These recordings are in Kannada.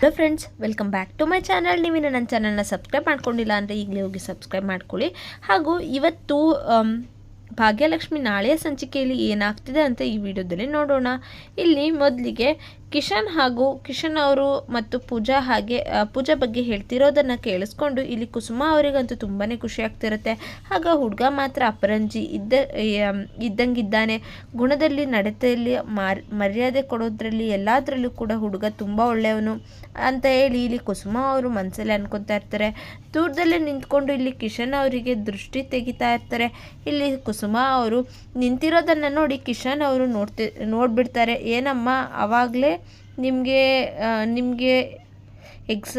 Hello friends, welcome back to my channel. ನೀವಿನ ನನ್ನ ಚಾನಲ್ನ ಸಬ್ಸ್ಕ್ರೈಬ್ ಮಾಡ್ಕೊಂಡಿಲ್ಲ ಅಂದರೆ ಈಗಲೇ ಹೋಗಿ ಸಬ್ಸ್ಕ್ರೈಬ್ ಮಾಡ್ಕೊಳ್ಳಿ. ಹಾಗೂ ಇವತ್ತು ಭಾಗ್ಯಲಕ್ಷ್ಮಿ ನಾಳೆಯ ಸಂಚಿಕೆಯಲ್ಲಿ ಏನಾಗ್ತಿದೆ ಅಂತ ಈ ವಿಡಿಯೋದಲ್ಲಿ ನೋಡೋಣ. ಇಲ್ಲಿ ಮೊದಲಿಗೆ ಕಿಶನ್ ಹಾಗೂ ಕಿಶನ್ ಅವರು ಮತ್ತು ಪೂಜಾ ಹಾಗೆ ಪೂಜಾ ಬಗ್ಗೆ ಹೇಳ್ತಿರೋದನ್ನು ಕೇಳಿಸ್ಕೊಂಡು ಇಲ್ಲಿ ಕುಸುಮ ಅವರಿಗಂತೂ ತುಂಬಾ ಖುಷಿ ಆಗ್ತಿರುತ್ತೆ. ಆಗ ಹುಡುಗ ಮಾತ್ರ ಅಪರಂಜಿ ಇದ್ದ ಇದ್ದಂಗಿದ್ದಾನೆ. ಗುಣದಲ್ಲಿ, ನಡತೆಯಲ್ಲಿ, ಮಾರ್, ಮರ್ಯಾದೆ ಕೊಡೋದ್ರಲ್ಲಿ ಎಲ್ಲದರಲ್ಲೂ ಕೂಡ ಹುಡುಗ ತುಂಬ ಒಳ್ಳೆಯವನು ಅಂತ ಹೇಳಿ ಇಲ್ಲಿ ಕುಸುಮ ಅವರು ಮನಸ್ಸಲ್ಲಿ ಅನ್ಕೊತಾ ಇರ್ತಾರೆ. ದೂರದಲ್ಲೇ ನಿಂತ್ಕೊಂಡು ಇಲ್ಲಿ ಕಿಶನ್ ಅವರಿಗೆ ದೃಷ್ಟಿ ತೆಗಿತಾ ಇರ್ತಾರೆ. ಇಲ್ಲಿ ಕುಸುಮ ಅವರು ನಿಂತಿರೋದನ್ನು ನೋಡಿ ಕಿಶನ್ ಅವರು ನೋಡ್ತಿ, ನೋಡ್ಬಿಡ್ತಾರೆ. ಏನಮ್ಮ ಆವಾಗಲೇ ನಿಮಗೆ ನಿಮಗೆ ಎಕ್ಸ್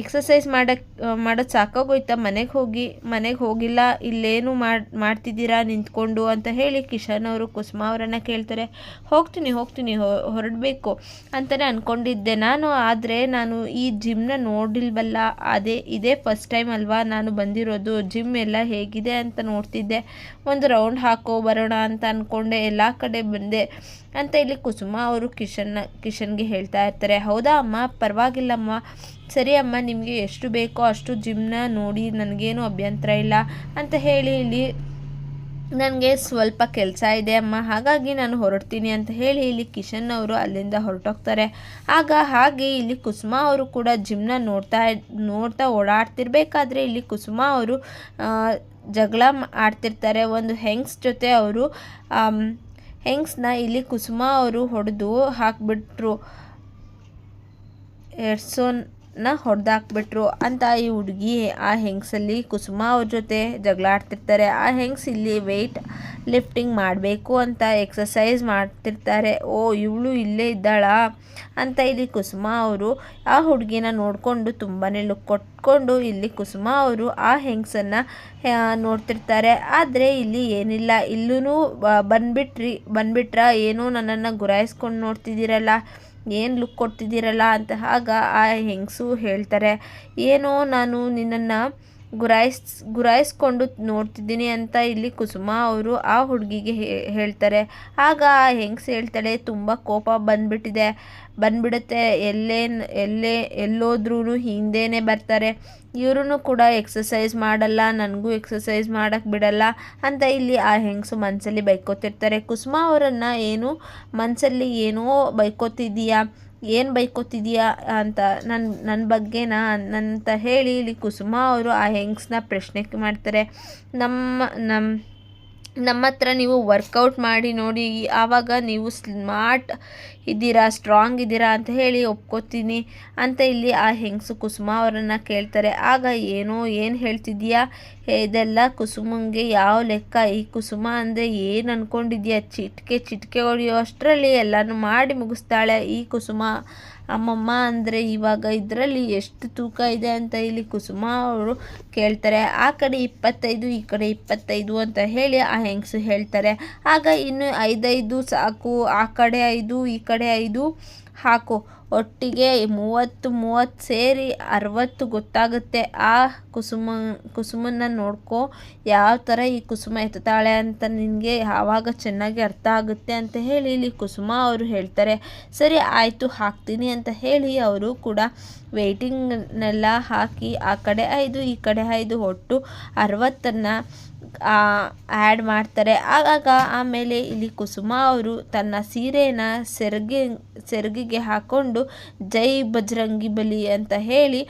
ಎಕ್ಸಸೈಸ್ ಮಾಡಕ್ಕೆ ಮಾಡೋದು ಸಾಕಾಗೋಯ್ತಾ? ಮನೆಗೆ ಹೋಗಿ, ಮನೆಗೆ ಹೋಗಿಲ್ಲ, ಇಲ್ಲೇನು ಮಾಡಿ, ಮಾಡ್ತಿದ್ದೀರಾ ನಿಂತ್ಕೊಂಡು ಅಂತ ಹೇಳಿ ಕಿಶನ್ ಅವರು, ಕುಸುಮ ಅವರನ್ನು ಕೇಳ್ತಾರೆ, ಹೋಗ್ತೀನಿ ಹೋಗ್ತೀನಿ ಹೊರಡಬೇಕು ಅಂತಲೇ ಅಂದ್ಕೊಂಡಿದ್ದೆ ನಾನು. ಆದರೆ ನಾನು ಈ ಜಿಮ್ನ ನೋಡಿಲ್ವಲ್ಲ, ಅದೇ, ಇದೇ ಫಸ್ಟ್ ಟೈಮ್ ಅಲ್ವಾ ನಾನು ಬಂದಿರೋದು? ಜಿಮ್ ಎಲ್ಲ ಹೇಗಿದೆ ಅಂತ ನೋಡ್ತಿದ್ದೆ. ಒಂದು ರೌಂಡ್ ಹಾಕೋ, ಬರೋಣ ಅಂತ ಅಂದ್ಕೊಂಡೆ ಎಲ್ಲ ಕಡೆ ಬಂದೆ ಅಂತ ಇಲ್ಲಿ ಕುಸುಮ ಅವರು ಕಿಶನ್ನ, ಕಿಶನ್ಗೆ ಹೇಳ್ತಾ ಇರ್ತಾರೆ. ಹೌದಾ ಅಮ್ಮ? ಪರವಾಗಿಲ್ಲಮ್ಮ. ಸರಿ ಅಮ್ಮ, ನಿಮಗೆ ಎಷ್ಟು ಬೇಕೋ ಅಷ್ಟು ಜಿಮ್ನ ನೋಡಿ ನನಗೇನು ಅಭ್ಯಂತರ ಇಲ್ಲ ಅಂತ ಹೇಳಿ ಇಲ್ಲಿ ನನಗೆ ಸ್ವಲ್ಪ ಕೆಲಸ ಇದೆ ಅಮ್ಮ. ಹಾಗಾಗಿ ನಾನು ಹೊರಡ್ತೀನಿ ಅಂತ ಹೇಳಿ ಇಲ್ಲಿ ಕಿಶನ್ ಅವರು ಅಲ್ಲಿಂದ ಹೊರಟೋಗ್ತಾರೆ. ಆಗ ಹಾಗೆ ಇಲ್ಲಿ ಕುಸುಮ ಅವರು ಕೂಡ ಜಿಮ್ನ ನೋಡ್ತಾ ನೋಡ್ತಾ ಓಡಾಡ್ತಿರ್ಬೇಕಾದ್ರೆ ಇಲ್ಲಿ ಕುಸುಮ ಅವರು ಜಗಳ ಆಡ್ತಿರ್ತಾರೆ. ಒಂದು ಹೆಂಗ್ಸ್ ಜೊತೆ ಅವರು ಹೆಂಗ್ಸ್ನ ಇಲ್ಲಿ ಕುಸುಮ ಅವರು ಹೊಡೆದು ಹಾಕ್ಬಿಟ್ರು. ಎಡ್ಸೋನ್ನ ಹೊಡೆದಾಕ್ಬಿಟ್ರು. ಅಂತ ಈ ಹುಡುಗಿ ಆ ಹೆಂಗಸಲ್ಲಿ ಕುಸುಮ ಅವ್ರ ಜೊತೆ ಜಗಳಾಡ್ತಿರ್ತಾರೆ. ಆ ಹೆಂಗ್ಸ್ ಇಲ್ಲಿ ವೆಯ್ಟ್ ಲಿಫ್ಟಿಂಗ್ ಮಾಡಬೇಕು ಅಂತ ಎಕ್ಸಸೈಸ್ ಮಾಡ್ತಿರ್ತಾರೆ. ಓ, ಇವಳು ಇಲ್ಲೇ ಇದ್ದಾಳಾ? ಅಂತ ಇಲ್ಲಿ ಕುಸುಮ ಅವರು ಆ ಹುಡುಗಿನ ನೋಡಿಕೊಂಡು ತುಂಬಾ ಲುಕ್ ಕೊಟ್ಕೊಂಡು ಇಲ್ಲಿ ಕುಸುಮ ಅವರು ಆ ಹೆಂಗ್ಸನ್ನು ನೋಡ್ತಿರ್ತಾರೆ. ಆದರೆ ಇಲ್ಲಿ ಏನಿಲ್ಲ. ಇಲ್ಲೂ ಬಂದ್ಬಿಟ್ರಿ, ಬಂದ್ಬಿಟ್ರಾ? ಏನೋ ನನ್ನನ್ನು ಗುರಾಯಿಸ್ಕೊಂಡು ನೋಡ್ತಿದ್ದೀರಲ್ಲ. ಏನು ಲುಕ್ ಕೊಡ್ತಿದ್ದೀರಲ್ಲ ಅಂತ ಆಗ ಆ ಹೆಂಗಸು ಹೇಳ್ತಾರೆ, ಏನೋ ನಾನು ನಿನ್ನನ್ನು ಗುರಾಯಿಸ್, ಗುರಾಯಿಸ್ಕೊಂಡು ನೋಡ್ತಿದ್ದೀನಿ ಅಂತ ಇಲ್ಲಿ ಕುಸುಮ ಅವರು ಆ ಹುಡುಗಿಗೆ ಹೇಳ್ತಾರೆ. ಆಗ ಆ ಹೆಂಗಸು ಹೇಳ್ತಾಳೆ, ತುಂಬ ಕೋಪ ಬಂದ್ಬಿಟ್ಟಿದೆ, ಬಂದ್ಬಿಡುತ್ತೆ ಎಲ್ಲೇ ಎಲ್ಲೇ ಎಲ್ಲೋದ್ರೂ ಹಿಂದೆನೇ ಬರ್ತಾರೆ. ಇವರು ಕೂಡ ಎಕ್ಸಸೈಸ್ ಮಾಡಲ್ಲ, ನನಗೂ ಎಕ್ಸಸೈಸ್ ಮಾಡೋಕ್ಕೆ ಬಿಡಲ್ಲ ಅಂತ ಇಲ್ಲಿ ಆ ಹೆಂಗಸು ಮನಸ್ಸಲ್ಲಿ ಬೈಕೋತಿರ್ತಾರೆ. ಕುಸುಮ ಅವರನ್ನು ಏನು ಮನಸ್ಸಲ್ಲಿ ಏನೋ ಬೈಕೋತಿದ್ದೀಯಾ, ಏನು ಬೈಕೋತಿದೀಯಾ ಅಂತ ನನ್ನ ನನ್ನ ಬಗ್ಗೆನಾ ಅಂತ ಹೇಳಿ ಇಲ್ಲಿ ಕುಸುಮ ಅವರು ಆ ಹೆಂಗ್ಸನ್ನ ಪ್ರಶ್ನೆ ಮಾಡ್ತಾರೆ. ನಮ್ಮ ನಮ್ಮ ನಮ್ಮ ಹತ್ರ ನೀವು ವರ್ಕೌಟ್ ಮಾಡಿ ನೋಡಿ, ಆವಾಗ ನೀವು ಸ್ಮಾರ್ಟ್ ಇದ್ದೀರಾ ಸ್ಟ್ರಾಂಗ್ ಇದ್ದೀರಾ ಅಂತ ಹೇಳಿ ಒಪ್ಕೋತೀನಿ ಅಂತ ಇಲ್ಲಿ ಆ ಹೆಂಗಸು ಕುಸುಮ ಅವರನ್ನು ಕೇಳ್ತಾರೆ. ಆಗ ಏನೋ ಏನು ಹೇಳ್ತಿದ್ದೀಯಾ? ಇದೆಲ್ಲ ಕುಸುಮಂಗೆ ಯಾವ ಲೆಕ್ಕ? ಈ ಕುಸುಮ ಅಂದರೆ ಏನು ಅಂದ್ಕೊಂಡಿದ್ಯಾ ಚಿಟಿಕೆ ಚಿಟಿಕೆ ಹೊಡೆಯೋ ಅಷ್ಟರಲ್ಲಿ ಎಲ್ಲನೂ ಮಾಡಿ ಮುಗಿಸ್ತಾಳೆ ಈ ಕುಸುಮ. ಅಮ್ಮಮ್ಮ ಅಂದರೆ ಇವಾಗ ಇದರಲ್ಲಿ ಎಷ್ಟು ತೂಕ ಇದೆ ಅಂತ ಇಲ್ಲಿ ಕುಸುಮ ಅವರು ಕೇಳ್ತಾರೆ. ಆ ಕಡೆ ಇಪ್ಪತ್ತೈದು, ಈ ಕಡೆ ಇಪ್ಪತ್ತೈದು ಅಂತ ಹೇಳಿ ಆ ಹೆಂಗಸು ಹೇಳ್ತಾರೆ. ಆಗ ಇನ್ನು ಐದೈದು ಸಾಕು, ಆ ಕಡೆ ಐದು, ಈ ಕಡೆ ಐದು ಹಾಕು. ಒಟ್ಟಿಗೆ ಮೂವತ್ತು ಮೂವತ್ತು ಸೇರಿ ಅರವತ್ತು ಗೊತ್ತಾಗುತ್ತೆ. ಆ ಕುಸುಮ, ಕುಸುಮನ್ನ ನೋಡ್ಕೊ. ಯಾವ ಥರ ಈ ಕುಸುಮ ಎತ್ತಾಳೆ ಅಂತ ನಿನಗೆ ಆವಾಗ ಚೆನ್ನಾಗಿ ಅರ್ಥ ಆಗುತ್ತೆ ಅಂತ ಹೇಳಿ ಇಲ್ಲಿ ಕುಸುಮ ಅವರು ಹೇಳ್ತಾರೆ. ಸರಿ, ಆಯಿತು, ಹಾಕ್ತೀನಿ ಅಂತ ಹೇಳಿ ಅವರು ಕೂಡ ವೆಯ್ಟಿಂಗ್ನೆಲ್ಲ ಹಾಕಿ ಆ ಕಡೆ ಐದು, ಈ ಕಡೆ ಐದು, ಒಟ್ಟು ಅರವತ್ತನ್ನು ಆ್ಯಡ್ ಮಾಡ್ತಾರೆ. ಆಗಾಗ ಆಮೇಲೆ ಇಲ್ಲಿ ಕುಸುಮ ಅವರು ತನ್ನ ಸೀರೆನ ಸೆರಗಿ, ಸೆರಗಿಗೆ ಹಾಕ್ಕೊಂಡು ಜೈ ಬಜರಂಗಿ ಬಲಿ ಅಂತ ಹೇಳಿ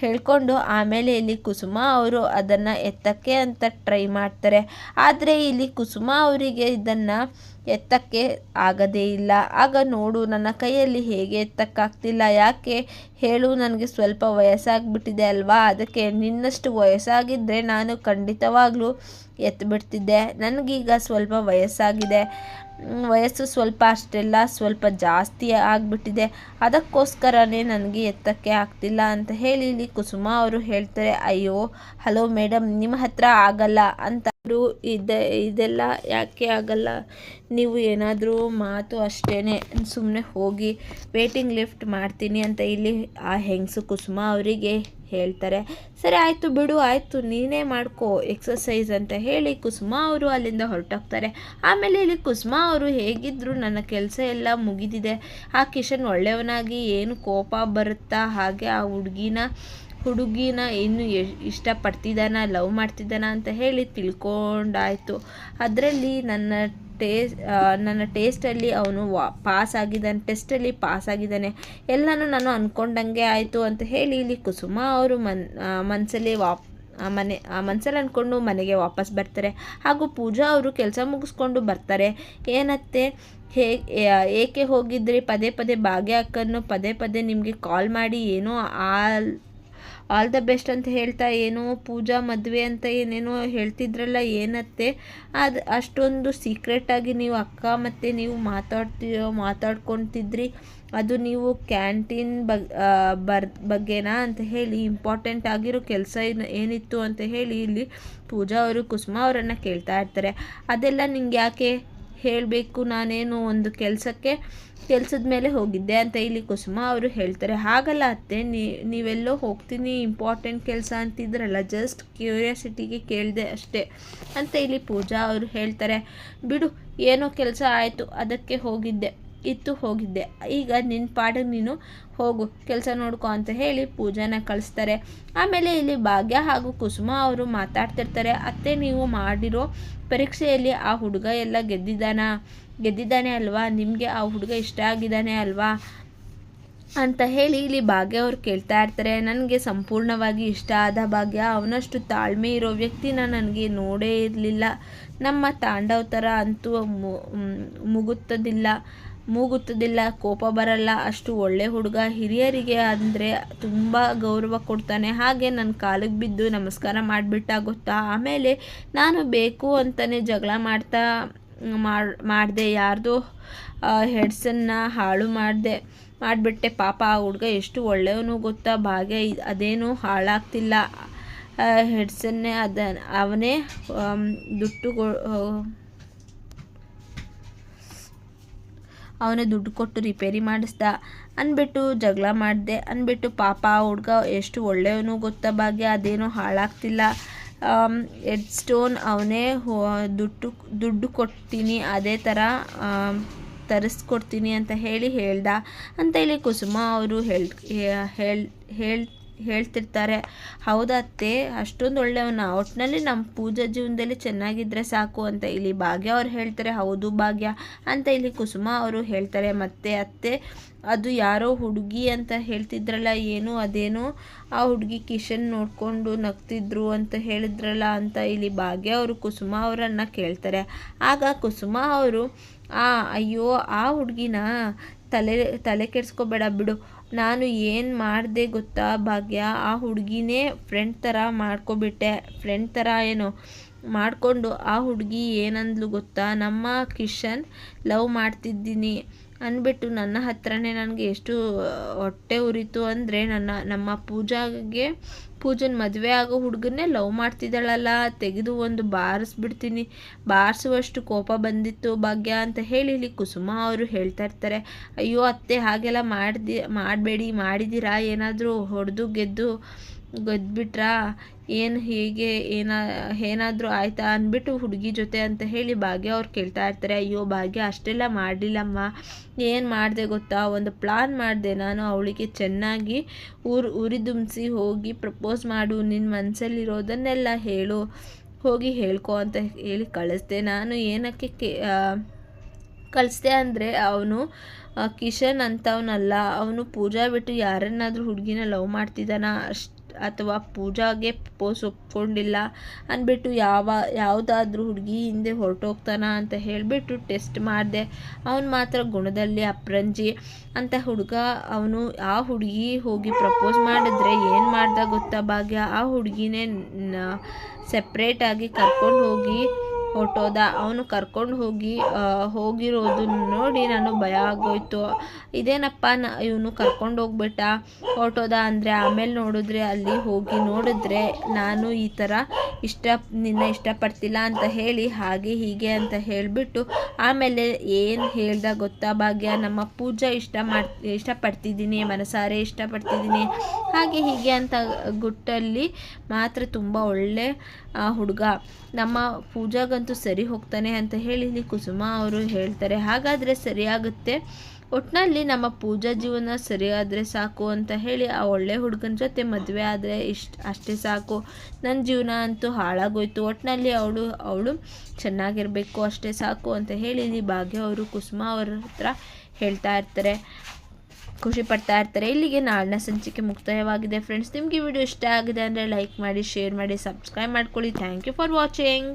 ಹೇಳ್ಕೊಂಡು ಆಮೇಲೆ ಇಲ್ಲಿ ಕುಸುಮ ಅವರು ಅದನ್ನು ಎತ್ತಕ್ಕೆ ಅಂತ ಟ್ರೈ ಮಾಡ್ತಾರೆ. ಆದರೆ ಇಲ್ಲಿ ಕುಸುಮ ಅವರಿಗೆ ಇದನ್ನು ಎತ್ತಕ್ಕೆ ಆಗದೇ ಇಲ್ಲ. ಆಗ ನೋಡು, ನನ್ನ ಕೈಯಲ್ಲಿ ಹೇಗೆ ಎತ್ತಕ್ಕಾಗ್ತಿಲ್ಲ? ಯಾಕೆ? ಹೇಳು, ನನಗೆ ಸ್ವಲ್ಪ ವಯಸ್ಸಾಗಿಬಿಟ್ಟಿದೆ ಅಲ್ವಾ? ಅದಕ್ಕೆ ನಿನ್ನಷ್ಟು ವಯಸ್ಸಾಗಿದ್ದರೆ ನಾನು ಖಂಡಿತವಾಗ್ಲೂ ಎತ್ತಿಬಿಡ್ತಿದ್ದೆ ನನಗೀಗ ಸ್ವಲ್ಪ ವಯಸ್ಸಾಗಿದೆ. ವಯಸ್ಸು ಸ್ವಲ್ಪ ಅಷ್ಟೆಲ್ಲ ಸ್ವಲ್ಪ ಜಾಸ್ತಿ ಆಗಿಬಿಟ್ಟಿದೆ. ಅದಕ್ಕೋಸ್ಕರನೇ ನನಗೆ ಎತ್ತಕ್ಕೆ ಆಗ್ತಿಲ್ಲ ಅಂತ ಹೇಳಿ ಇಲ್ಲಿ ಕುಸುಮ ಅವರು ಹೇಳ್ತಾರೆ, ಅಯ್ಯೋ, ಹಲೋ ಮೇಡಮ್ ನಿಮ್ಮ ಹತ್ರ ಆಗಲ್ಲ ಅಂತ ಇದೆ, ಇದೆಲ್ಲ ಯಾಕೆ ಆಗಲ್ಲ? ನೀವು ಏನಾದರೂ ಮಾತು ಅಷ್ಟೇ ಸುಮ್ಮನೆ ಹೋಗಿ ವೇಟಿಂಗ್ ಲಿಫ್ಟ್ ಮಾಡ್ತೀನಿ ಅಂತ ಇಲ್ಲಿ ಆ ಹೆಂಗಸು ಕುಸುಮ ಅವರಿಗೆ ಹೇಳ್ತಾರೆ. ಸರಿ, ಆಯಿತು ಬಿಡು, ಆಯಿತು, ನೀನೇ ಮಾಡ್ಕೋ ಎಕ್ಸಸೈಸ್ ಅಂತ ಹೇಳಿ ಕುಸುಮ ಅವರು ಅಲ್ಲಿಂದ ಹೊರಟೋಗ್ತಾರೆ. ಆಮೇಲೆ ಇಲ್ಲಿ ಕುಸುಮ ಅವರು ಹೇಗಿದ್ದರೂ ನನ್ನ ಕೆಲಸ ಎಲ್ಲ ಮುಗಿದಿದೆ. ಆ ಕಿಶನ್ ಒಳ್ಳೆಯವನಾಗಿ ಏನು ಕೋಪ ಬರುತ್ತಾ ಹಾಗೆ ಆ ಹುಡುಗಿನ ಹುಡುಗಿನ ಇನ್ನು ಇಷ್ಟಪಡ್ತಿದ್ದಾನ, ಲವ್ ಮಾಡ್ತಿದ್ದಾನ ಅಂತ ಹೇಳಿ ತಿಳ್ಕೊಂಡಾಯಿತು. ಅದರಲ್ಲಿ ನನ್ನ ಟೇಸ್ ನನ್ನ ಟೇಸ್ಟಲ್ಲಿ ಅವನು ವಾ ಪಾಸ್ ಆಗಿದ್ದಾನೆ, ಟೆಸ್ಟಲ್ಲಿ ಪಾಸ್ ಆಗಿದ್ದಾನೆ. ಎಲ್ಲನೂ ನಾನು ಅಂದ್ಕೊಂಡಂಗೆ ಆಯಿತು ಅಂತ ಹೇಳಿ ಇಲ್ಲಿ ಕುಸುಮ ಅವರು ಮನ್ ಮನಸ್ಸಲ್ಲಿ ವಾಪ್ ಮನೆ ಮನಸ್ಸಲ್ಲಿ ಅಂದ್ಕೊಂಡು ಮನೆಗೆ ವಾಪಸ್ ಬರ್ತಾರೆ. ಹಾಗೂ ಪೂಜಾ ಅವರು ಕೆಲಸ ಮುಗಿಸ್ಕೊಂಡು ಬರ್ತಾರೆ. ಏನತ್ತೆ? ಹೇ ಏಕೆ ಹೋಗಿದ್ರಿ? ಪದೇ ಪದೇ ಭಾಗ್ಯ ಅಕ್ಕನ್ನು ಪದೇ ಪದೇ ನಿಮಗೆ ಕಾಲ್ ಮಾಡಿ ಏನೋ ಆ ಆಲ್ ದ ಬೆಸ್ಟ್ ಅಂತ ಹೇಳ್ತಾ, ಏನೋ ಪೂಜಾ ಮದುವೆ ಅಂತ ಏನೇನೋ ಹೇಳ್ತಿದ್ರಲ್ಲ, ಏನತ್ತೆ? ಅದು ಅಷ್ಟೊಂದು ಸೀಕ್ರೆಟಾಗಿ ನೀವು ಅಕ್ಕ ಮತ್ತು ನೀವು ಮಾತಾಡ್ತೀರೋ ಮಾತಾಡ್ಕೊತಿದ್ರಿ. ಅದು ನೀವು ಕ್ಯಾಂಟೀನ್ ಬಗ್ ಬರ್, ಬಗ್ಗೆನಾ ಅಂತ ಹೇಳಿ ಇಂಪಾರ್ಟೆಂಟ್ ಆಗಿರೋ ಕೆಲಸ ಏನಿತ್ತು ಅಂತ ಹೇಳಿ ಇಲ್ಲಿ ಪೂಜಾ ಅವರು ಕುಸುಮ ಅವರನ್ನು ಕೇಳ್ತಾ ಇರ್ತಾರೆ. ಅದೆಲ್ಲ ನಿಂಗೆ ಯಾಕೆ ಹೇಳಬೇಕು ನಾನೇನು ಒಂದು ಕೆಲಸಕ್ಕೆ ಕೆಲಸದ ಮೇಲೆ ಹೋಗಿದ್ದೆ ಅಂತ ಇಲ್ಲಿ ಕುಸುಮ ಅವರು ಹೇಳ್ತಾರೆ. ಹಾಗಲ್ಲ ಅತ್ತೆ ನೀವೆಲ್ಲೋ ಹೋಗ್ತೀನಿ ಇಂಪಾರ್ಟೆಂಟ್ ಕೆಲಸ ಅಂತಿದ್ರಲ್ಲ ಜಸ್ಟ್ ಕ್ಯೂರಿಯಾಸಿಟಿಗೆ ಕೇಳಿದೆ ಅಷ್ಟೇ ಅಂತ ಇಲ್ಲಿ ಪೂಜಾ ಅವರು ಹೇಳ್ತಾರೆ. ಬಿಡು, ಏನೋ ಕೆಲಸ ಆಯಿತು, ಅದಕ್ಕೆ ಹೋಗಿದ್ದೆ. ಇತ್ತು ಹೋಗಿದ್ದೆ. ಈಗ ನಿನ್ನ ಪಾಡಿಗೆ ನೀನು ಹೋಗು, ಕೆಲಸ ನೋಡ್ಕೊ ಅಂತ ಹೇಳಿ ಪೂಜಾನ ಕಳಿಸ್ತಾರೆ. ಆಮೇಲೆ ಇಲ್ಲಿ ಭಾಗ್ಯ ಹಾಗೂ ಕುಸುಮ ಅವರು ಮಾತಾಡ್ತಿರ್ತಾರೆ. ಅತ್ತೆ, ನೀವು ಮಾಡಿರೋ ಪರೀಕ್ಷೆಯಲ್ಲಿ ಆ ಹುಡುಗ ಎಲ್ಲ ಗೆದ್ದಿದ್ದಾನ? ಗೆದ್ದಿದ್ದಾನೆ ಅಲ್ವಾ? ನಿಮಗೆ ಆ ಹುಡುಗ ಇಷ್ಟ ಆಗಿದ್ದಾನೆ ಅಲ್ವಾ? ಅಂತ ಹೇಳಿ ಇಲ್ಲಿ ಭಾಗ್ಯ ಅವ್ರು ಕೇಳ್ತಾ ಇರ್ತಾರೆ. ನನಗೆ ಸಂಪೂರ್ಣವಾಗಿ ಇಷ್ಟ ಆದ ಭಾಗ್ಯ, ಅವನಷ್ಟು ತಾಳ್ಮೆ ಇರೋ ವ್ಯಕ್ತಿನ ನನಗೆ ನೋಡೇ ಇರಲಿಲ್ಲ. ನಮ್ಮ ತಾಂಡವ ಥರ ಅಂತೂ ಮುಗುತ್ತದಿಲ್ಲ. ಮೂಗುತ್ತದಿಲ್ಲ, ಕೋಪ ಬರಲ್ಲ, ಅಷ್ಟು ಒಳ್ಳೆ ಹುಡುಗ ಹಿರಿಯರಿಗೆ ಅಂದರೆ ತುಂಬ ಗೌರವ ಕೊಡ್ತಾನೆ. ಹಾಗೆ ನನ್ನ ಕಾಲಿಗೆ ಬಿದ್ದು ನಮಸ್ಕಾರ ಮಾಡಿಬಿಟ್ಟ ಗೊತ್ತಾ? ಆಮೇಲೆ ನಾನು ಬೇಕು ಅಂತಲೇ ಜಗಳ ಮಾಡ್ತಾ ಮಾಡಿದೆ. ಯಾರ್ದೋ ಹೆಡ್ಸನ್ನು ಹಾಳು ಮಾಡಿದೆ, ಮಾಡಿಬಿಟ್ಟೆ. ಪಾಪ ಆ ಹುಡುಗ ಎಷ್ಟು ಒಳ್ಳೆಯವನು ಗೊತ್ತಾ? ಭಾಗ್ಯ ಅದೇನು ಹಾಳಾಗ್ತಿಲ್ಲ. ಹೆಡ್ಸನ್ನೇ ಅದ ಅವನೇ ದುಡ್ಡು ಅವನೇ ದುಡ್ಡು ಕೊಟ್ಟು ರಿಪೇರಿ ಮಾಡಿಸ್ದ. ಅಂದ್ಬಿಟ್ಟು ಜಗಳ ಮಾಡಿದೆ. ಅಂದ್ಬಿಟ್ಟು, ಪಾಪ ಹುಡುಗ ಎಷ್ಟು ಒಳ್ಳೆಯವನು ಗೊತ್ತಾ ಭಾಗ್ಯ, ಅದೇನು ಹಾಳಾಗ್ತಿಲ್ಲ. ಎಡ್ ಸ್ಟೋನ್ ಅವನೇ ದುಡ್ಡು ದುಡ್ಡು ಕೊಡ್ತೀನಿ, ಅದೇ ಥರ ತರಿಸ್ಕೊಡ್ತೀನಿ ಅಂತ ಹೇಳಿ ಹೇಳ್ದ. ಅಂತ ಹೇಳಿ ಕುಸುಮ ಅವರು ಹೇಳ್ ಹೇಳ್ ಹೇಳ್ತಿರ್ತಾರೆ. ಹೌದತ್ತೆ ಅಷ್ಟೊಂದು ಒಳ್ಳೆಯವನ? ಒಟ್ಟಿನಲ್ಲಿ ನಮ್ಮ ಪೂಜಾ ಜೀವನದಲ್ಲಿ ಚೆನ್ನಾಗಿದ್ದರೆ ಸಾಕು ಅಂತ ಇಲ್ಲಿ ಭಾಗ್ಯ ಅವ್ರು ಹೇಳ್ತಾರೆ. ಹೌದು ಭಾಗ್ಯ ಅಂತ ಇಲ್ಲಿ ಕುಸುಮ ಅವರು ಹೇಳ್ತಾರೆ. ಮತ್ತೆ ಅತ್ತೆ, ಅದು ಯಾರೋ ಹುಡುಗಿ ಅಂತ ಹೇಳ್ತಿದ್ರಲ್ಲ, ಏನು ಅದೇನೋ ಆ ಹುಡುಗಿ ಕಿಶನ್ ನೋಡಿಕೊಂಡು ನಗ್ತಿದ್ರು ಅಂತ ಹೇಳಿದ್ರಲ್ಲ ಅಂತ ಇಲ್ಲಿ ಭಾಗ್ಯ ಅವರು ಕುಸುಮ ಅವರನ್ನು ಕೇಳ್ತಾರೆ. ಆಗ ಕುಸುಮ ಅವರು, ಆ, ಅಯ್ಯೋ, ಆ ಹುಡುಗಿನ ತಲೆ ತಲೆ ಕೆಡಿಸ್ಕೋಬೇಡ ಬಿಡು. ನಾನು ಏನು ಮಾಡಿದೆ ಗೊತ್ತಾ ಭಾಗ್ಯ? ಆ ಹುಡುಗಿನೇ ಫ್ರೆಂಡ್ ಥರ ಮಾಡ್ಕೊಬಿಟ್ಟೆ. ಫ್ರೆಂಡ್ ಥರ ಏನು. ಮಾಡಿಕೊಂಡು ಆ ಹುಡುಗಿ ಏನಂದ್ಲು ಗೊತ್ತಾ? ನಮ್ಮ ಕಿಶನ್ ಲವ್ ಮಾಡ್ತಿದ್ದೀನಿ. ಅಂದ್ಬಿಟ್ಟು ನನ್ನ ಹತ್ರನೇ ನನಗೆ ಎಷ್ಟು ಹೊಟ್ಟೆ ಉರಿತು ಅಂದರೆ ನನ್ನ, ನಮ್ಮ ಪೂಜಾಗೆ, ಪೂಜನ್ ಮದುವೆ ಆಗೋ ಹುಡುಗನ್ನೇ ಲವ್ ಮಾಡ್ತಿದ್ದಾಳಲ್ಲ. ತೆಗೆದು ಒಂದು ಬಾರಿಸ್ಬಿಡ್ತೀನಿ. ಬಾರಿಸುವಷ್ಟು ಕೋಪ ಬಂದಿತ್ತು ಭಾಗ್ಯ ಅಂತ ಹೇಳಿ ಇಲ್ಲಿ ಕುಸುಮ ಅವರು ಹೇಳ್ತಾ ಇರ್ತಾರೆ. ಅಯ್ಯೋ ಅತ್ತೆ, ಹಾಗೆಲ್ಲ ಮಾಡ್ದಿ, ಮಾಡಬೇಡಿ, ಮಾಡಿದ್ದೀರಾ? ಏನಾದರೂ ಹೊಡೆದು ಗೆದ್ದು ಗೆದ್ಬಿಟ್ರಾ? ಏನು ಹೀಗೆ, ಏನ, ಏನಾದರೂ ಆಯಿತಾ ಅಂದ್ಬಿಟ್ಟು ಹುಡುಗಿ ಜೊತೆ ಅಂತ ಹೇಳಿ ಭಾಗ್ಯ ಅವ್ರು ಕೇಳ್ತಾ ಇರ್ತಾರೆ. ಅಯ್ಯೋ ಭಾಗ್ಯ, ಅಷ್ಟೆಲ್ಲ ಮಾಡಲಿಲ್ಲಮ್ಮ. ಏನು ಮಾಡಿದೆ ಗೊತ್ತಾ? ಒಂದು ಪ್ಲಾನ್ ಮಾಡಿದೆ ನಾನು. ಅವಳಿಗೆ ಚೆನ್ನಾಗಿ ಊರು ಉರಿದುಂಬಿಸಿ ಹೋಗಿ ಪ್ರಪೋಸ್ ಮಾಡು. ನಿನ್ನ ಮನಸ್ಸಲ್ಲಿರೋದನ್ನೆಲ್ಲ ಹೇಳು. ಹೋಗಿ ಹೇಳ್ಕೊ ಅಂತ ಹೇಳಿ ಕಳಿಸ್ದೆ. ನಾನು ಏನಕ್ಕೆ ಕೇ ಕಳಿಸ್ದೆ ಅಂದರೆ ಅವನು ಕಿಶನ್ ಅಂತವನಲ್ಲ. ಅವನು ಪೂಜಾ ಬಿಟ್ಟು ಯಾರನ್ನಾದರೂ ಹುಡುಗಿನ ಲವ್ ಮಾಡ್ತಿದ್ದಾನ? ಅಷ್ಟು ಅಥವಾ ಪೂಜಾಗೆ ಪೋಸ್ ಒಪ್ಕೊಂಡಿಲ್ಲ ಅಂದ್ಬಿಟ್ಟು ಯಾವ, ಯಾವುದಾದ್ರೂ ಹುಡುಗಿ ಹಿಂದೆ ಹೊರಟೋಗ್ತಾನ ಅಂತ ಹೇಳಿಬಿಟ್ಟು ಟೆಸ್ಟ್ ಮಾಡಿದೆ. ಅವನು ಮಾತ್ರ ಗುಣದಲ್ಲಿ ಅಪ್ರಂಜಿ ಅಂತ ಹುಡುಗ ಅವನು ಆ ಹುಡುಗಿ ಹೋಗಿ ಪ್ರಪೋಸ್ ಮಾಡಿದ್ರೆ ಏನು ಮಾಡ್ದ ಗೊತ್ತಾ ಭಾಗ್ಯ? ಆ ಹುಡುಗಿನೇ ಸಪ್ರೇಟಾಗಿ ಕರ್ಕೊಂಡು ಹೋಗಿ ಹೊರ್ಟೋದ. ಅವನು ಕರ್ಕೊಂಡು ಹೋಗಿ ಹೋಗಿರೋದು ನೋಡಿ ನಾನು ಭಯ ಆಗೋಯ್ತು. ಇದೇನಪ್ಪ, ನ, ಇವನು ಕರ್ಕೊಂಡು ಹೋಗ್ಬಿಟ್ಟ, ಹೊರಟೋದ ಅಂದರೆ ಆಮೇಲೆ ನೋಡಿದ್ರೆ, ಅಲ್ಲಿ ಹೋಗಿ ನೋಡಿದ್ರೆ ನಾನು ಈ ಥರ ಇಷ್ಟ, ನಿನ್ನ ಇಷ್ಟಪಡ್ತಿಲ್ಲ ಅಂತ ಹೇಳಿ, ಹಾಗೆ ಹೀಗೆ ಅಂತ ಹೇಳಿಬಿಟ್ಟು, ಆಮೇಲೆ ಏನು ಹೇಳ್ದ ಗೊತ್ತಾ ಭಾಗ್ಯ? ನಮ್ಮ ಪೂಜಾ ಇಷ್ಟ ಮಾಡ್, ಇಷ್ಟಪಡ್ತಿದ್ದೀನಿ, ಮನಸಾರೆ ಇಷ್ಟಪಡ್ತಿದ್ದೀನಿ. ಹಾಗೆ ಹೀಗೆ ಅಂತ ಗುಟ್ಟಲ್ಲಿ ಮಾತ್ರ ತುಂಬ ಒಳ್ಳೆ ಹುಡುಗ. ನಮ್ಮ ಪೂಜಾಗಂತೂ ಸರಿ ಹೋಗ್ತಾನೆ ಅಂತ ಹೇಳಿ ಕುಸುಮ ಅವರು ಹೇಳ್ತಾರೆ. ಹಾಗಾದರೆ ಸರಿಯಾಗುತ್ತೆ ಒಟ್ಟಿನಲ್ಲಿ ನಮ್ಮ ಪೂಜಾ ಜೀವನ ಸರಿಯಾದರೆ ಸಾಕು ಅಂತ ಹೇಳಿ ಆ ಒಳ್ಳೆ ಹುಡುಗನ ಜೊತೆ ಮದುವೆ ಆದರೆ ಇಷ್ಟ ಅಷ್ಟೇ ಸಾಕು. ನನ್ನ ಜೀವನ ಅಂತೂ ಹಾಳಾಗೋಯ್ತು. ಒಟ್ಟಿನಲ್ಲಿ ಅವಳು ಅವಳು ಚೆನ್ನಾಗಿರಬೇಕು, ಅಷ್ಟೇ ಸಾಕು ಅಂತ ಹೇಳಿ ಇಲ್ಲಿ ಭಾಗ್ಯ ಅವರು ಕುಸುಮ ಅವ್ರ ಹತ್ರ ಹೇಳ್ತಾ ಇರ್ತಾರೆ. ಖುಷಿ ಪಡ್ತಾ ಇರ್ತಾರೆ. ಇಲ್ಲಿಗೆ ನಾಳಿನ ಸಂಚಿಕೆ ಮುಕ್ತಾಯವಾಗಿದೆ ಫ್ರೆಂಡ್ಸ್ ನಿಮಗೆ ವಿಡಿಯೋ ಇಷ್ಟ ಆಗಿದೆ ಅಂದರೆ ಲೈಕ್ ಮಾಡಿ ಶೇರ್ ಮಾಡಿ ಸಬ್ಸ್ಕ್ರೈಬ್ ಮಾಡ್ಕೊಳ್ಳಿ. Thank you for watching